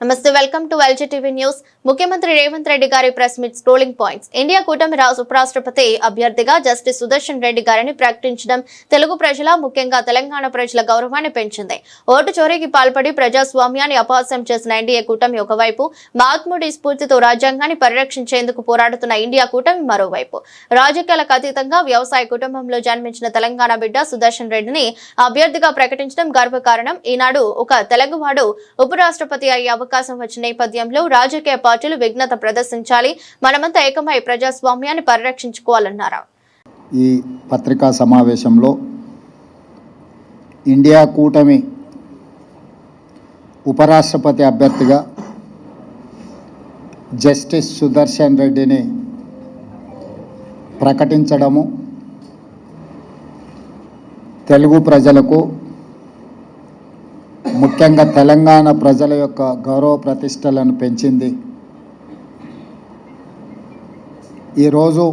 నమస్తే welcome to LG TV news. ముఖ్యమంత్రి రేవంత్ రెడ్డి గారి press meet scrolling points. India కూటమి రాష్ట్ర ఉపరాష్ట్రపతి అభ్యర్థిగా జస్టిస్ సుదర్శన్ రెడ్డి గారిని ప్రకటించడం తెలుగు ప్రజల ముఖ్యంగా తెలంగాణ ప్రజల గౌరవాన్ని పెంచింది. ఓటు చోరీకి పాల్పడి ప్రజాస్వామ్యాన్ని అపహాస్యం చేసిన ఎన్డీఏ కూటమి ఒకవైపు మహాత్ముడి స్ఫూర్తితో రాజ్యాంగాన్ని పరిరక్షించేందుకు పోరాడుతున్న ఇండియా కూటమి మరోవైపు. రాజకీయాలకు అతీతంగా వ్యవసాయ కుటుంబంలో జన్మించిన తెలంగాణ బిడ్డ సుదర్శన్ రెడ్డిని అభ్యర్థిగా ప్రకటించడం గర్వకారణం. ఈనాడు ఒక తెలుగువాడు ఉపరాష్ట్రపతి అయ్యే అవకాశం వచ్చిన నేపథ్యంలో రాజకీయ పార్టీలు విఘ్నత ప్రదర్శించాలి. మనమంతా ఏకమై ప్రజాస్వామ్యాన్ని పరిరక్షించుకోవాలన్నారు? ఈ పత్రికా సమావేశంలో ఇండియా కూటమి ఉపరాష్ట్రపతి అభ్యర్థిగా జస్టిస్ సుదర్శన్ రెడ్డిని ప్రకటించడము తెలుగు ప్రజలకు ముఖ్యంగా తెలంగాణ ప్రజల యొక్క గౌరవ ప్రతిష్టలను పెంచింది. ఈరోజు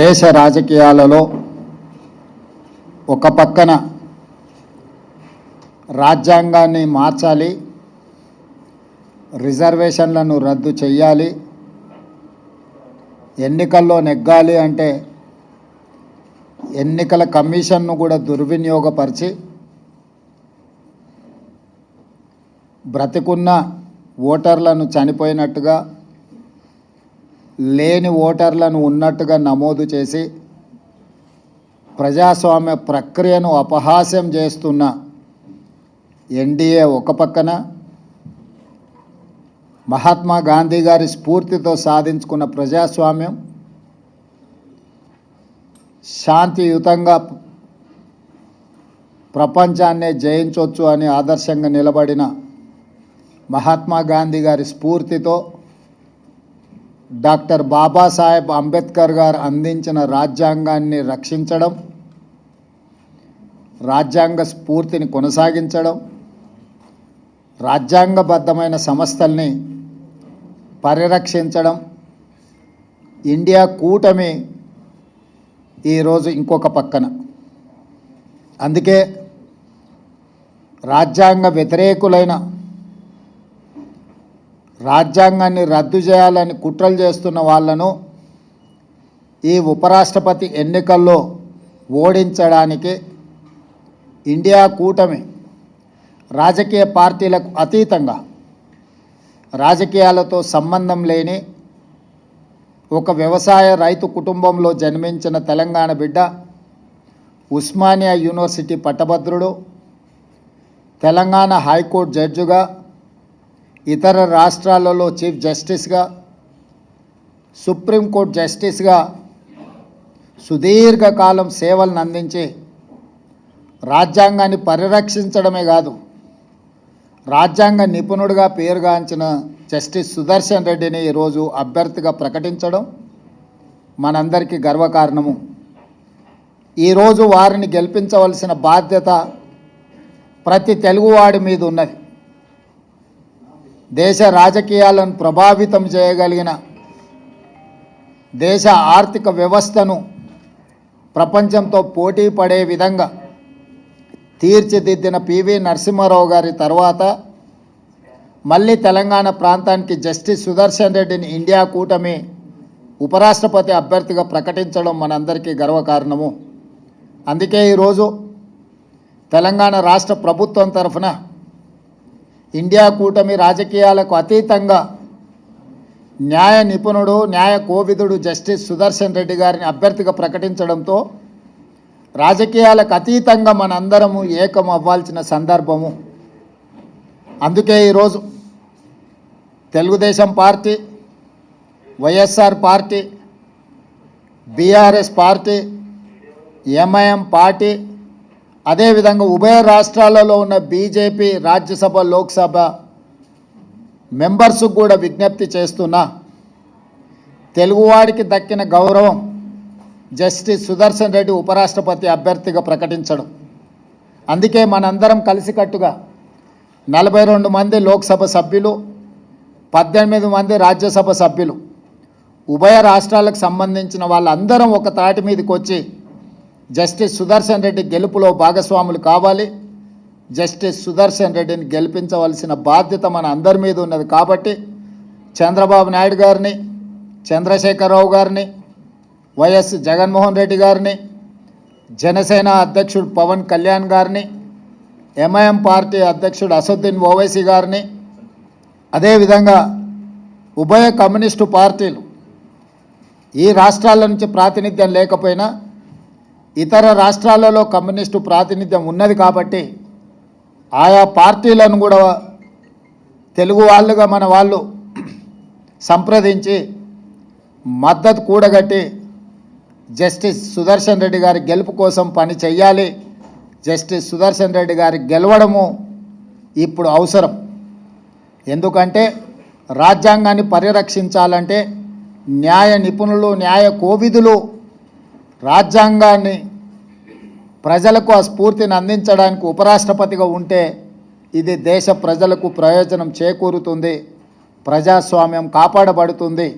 దేశ రాజకీయాలలో ఒక పక్కన రాజ్యాంగాన్ని మార్చాలి రిజర్వేషన్లను రద్దు చేయాలి ఎన్నికల్లో నెగ్గాలి అంటే ఎన్నికల కమిషన్ను కూడా దుర్వినియోగపరిచి బ్రతికున్న ఓటర్లను చనిపోయినట్టుగా లేని ఓటర్లను ఉన్నట్టుగా నమోదు చేసి ప్రజాస్వామ్య ప్రక్రియను అపహాస్యం చేస్తున్న ఎన్డీఏ ఒక పక్కన మహాత్మా గాంధీ గారి స్ఫూర్తితో సాధించుకున్న ప్రజాస్వామ్యం శాంతియుతంగా ప్రపంచాన్నే జయించవచ్చు అని ఆదర్శంగా నిలబడిన మహాత్మా గాంధీ గారి స్ఫూర్తితో డాక్టర్ బాబాసాహెబ్ అంబేద్కర్ గారు అందించిన రాజ్యాంగాన్ని రక్షించడం రాజ్యాంగ స్ఫూర్తిని కొనసాగించడం రాజ్యాంగబద్ధమైన సంస్థల్ని పరిరక్షించడం ఇండియా కూటమి ఈరోజు ఇంకొక పక్కన. అందుకే రాజ్యాంగ వ్యతిరేకులైన రాజ్యాంగాన్ని రద్దు చేయాలని కుట్రలు చేస్తున్న వాళ్ళను ఈ ఉపరాష్ట్రపతి ఎన్నికల్లో ఓడించడానికి ఇండియా కూటమి రాజకీయ పార్టీలకు అతీతంగా రాజకీయాలతో సంబంధం లేని ఒక వ్యవసాయ రైతు కుటుంబంలో జన్మించిన తెలంగాణ బిడ్డ ఉస్మానియా యూనివర్సిటీ పట్టభద్రుడు తెలంగాణ హైకోర్టు జడ్జిగా ఇతర రాష్ట్రాలలో చీఫ్ జస్టిస్గా సుప్రీంకోర్టు జస్టిస్గా సుదీర్ఘకాలం సేవలను అందించి రాజ్యాంగాన్ని పరిరక్షించడమే కాదు రాజ్యాంగ నిపుణుడిగా పేరుగాంచిన జస్టిస్ సుదర్శన్ రెడ్డిని ఈరోజు అభ్యర్థిగా ప్రకటించడం మనందరికీ గర్వకారణము. ఈరోజు వారిని గెలిపించవలసిన బాధ్యత ప్రతి తెలుగువాడి మీద ఉన్నది. దేశ రాజకీయాలను ప్రభావితం చేయగలిగిన దేశ ఆర్థిక వ్యవస్థను ప్రపంచంతో పోటీ పడే విధంగా తీర్చిదిద్దిన పివి నరసింహారావు గారి తర్వాత మళ్ళీ తెలంగాణ ప్రాంతానికి జస్టిస్ సుదర్శన్ రెడ్డిని ఇండియా కూటమి ఉపరాష్ట్రపతి అభ్యర్థిగా ప్రకటించడం మనందరికీ గర్వకారణము. అందుకే ఈరోజు తెలంగాణ రాష్ట్ర ప్రభుత్వం తరఫున ఇండియా కూటమి రాజకీయాలకు అతీతంగా న్యాయ నిపుణుడు న్యాయ కోవిదుడు జస్టిస్ సుదర్శన్ రెడ్డి గారిని అభ్యర్థిగా ప్రకటించడంతో రాజకీయాలకు అతీతంగా మనందరము ఏకం అవ్వాల్సిన సందర్భము. అందుకే ఈరోజు Telugu Desam party YSR party BRS party MIM party అదేవిధంగా ఉభయ రాష్ట్రాలలో ఉన్న బీజేపీ రాజ్యసభ లోక్సభ మెంబర్స్కు కూడా విజ్ఞప్తి చేస్తున్నా తెలుగువాడికి దక్కిన గౌరవం జస్టిస్ సుదర్శన్ రెడ్డి ఉపరాష్ట్రపతి అభ్యర్థిగా ప్రకటించడం. అందుకే మనందరం కలిసికట్టుగా నలభై రెండు మంది లోక్సభ సభ్యులు పద్దెనిమిది మంది రాజ్యసభ సభ్యులు ఉభయ రాష్ట్రాలకు సంబంధించిన వాళ్ళందరం ఒక తాటి మీదకి వచ్చి జస్టిస్ సుదర్శన్ రెడ్డి గెలుపులో భాగస్వాములు కావాలి. జస్టిస్ సుదర్శన్ రెడ్డిని గెలిపించవలసిన బాధ్యత మన అందరి మీద ఉన్నది కాబట్టి చంద్రబాబు నాయుడు గారిని చంద్రశేఖరరావు గారిని వైఎస్ జగన్మోహన్ రెడ్డి గారిని జనసేన అధ్యక్షుడు పవన్ కళ్యాణ్ గారిని ఎంఐఎం పార్టీ అధ్యక్షుడు అసదుద్దీన్ ఓవైసీ గారిని అదేవిధంగా ఉభయ కమ్యూనిస్టు పార్టీలు. ఈ రాష్ట్రాల నుంచి ప్రాతినిధ్యం లేకపోయినా ఇతర రాష్ట్రాలలో కమ్యూనిస్టు ప్రాతినిధ్యం ఉన్నది కాబట్టి ఆయా పార్టీలను కూడా తెలుగు వాళ్ళుగా మన వాళ్ళు సంప్రదించి మద్దతు కూడగట్టి జస్టిస్ సుదర్శన్ రెడ్డి గారి గెలుపు కోసం పని చేయాలి జస్టిస్ సుదర్శన్ రెడ్డి గారి గెలవడము ఇప్పుడు అవసరం. ఎందుకంటే రాజ్యాంగాన్ని పరిరక్షించాలంటే న్యాయ నిపుణులు న్యాయ కోవిధులు రాజ్యాంగాన్ని ప్రజలకు ఆ స్ఫూర్తిని అందించడానికి ఉపరాష్ట్రపతిగా ఉంటే ఇది దేశ ప్రజలకు ప్రయోజనం చేకూరుతుంది ప్రజాస్వామ్యం కాపాడబడుతుంది.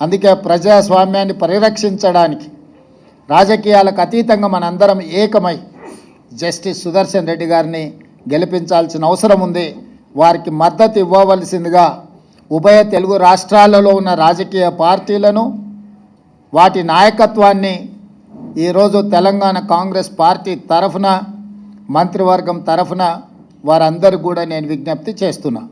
అందుకే ప్రజాస్వామ్యాన్ని పరిరక్షించడానికి రాజకీయాలకు అతీతంగా మనందరం ఏకమై జస్టిస్ సుదర్శన్ రెడ్డి గారిని గెలిపించాల్సిన అవసరం ఉంది. వారికి మద్దతు ఇవ్వవలసిందిగా ఉభయ తెలుగు రాష్ట్రాలలో ఉన్న రాజకీయ పార్టీలను వాటి నాయకత్వాన్ని ఈరోజు తెలంగాణ కాంగ్రెస్ పార్టీ తరఫున మంత్రివర్గం తరఫున వారందరూ కూడా నేను విజ్ఞప్తి చేస్తున్నా.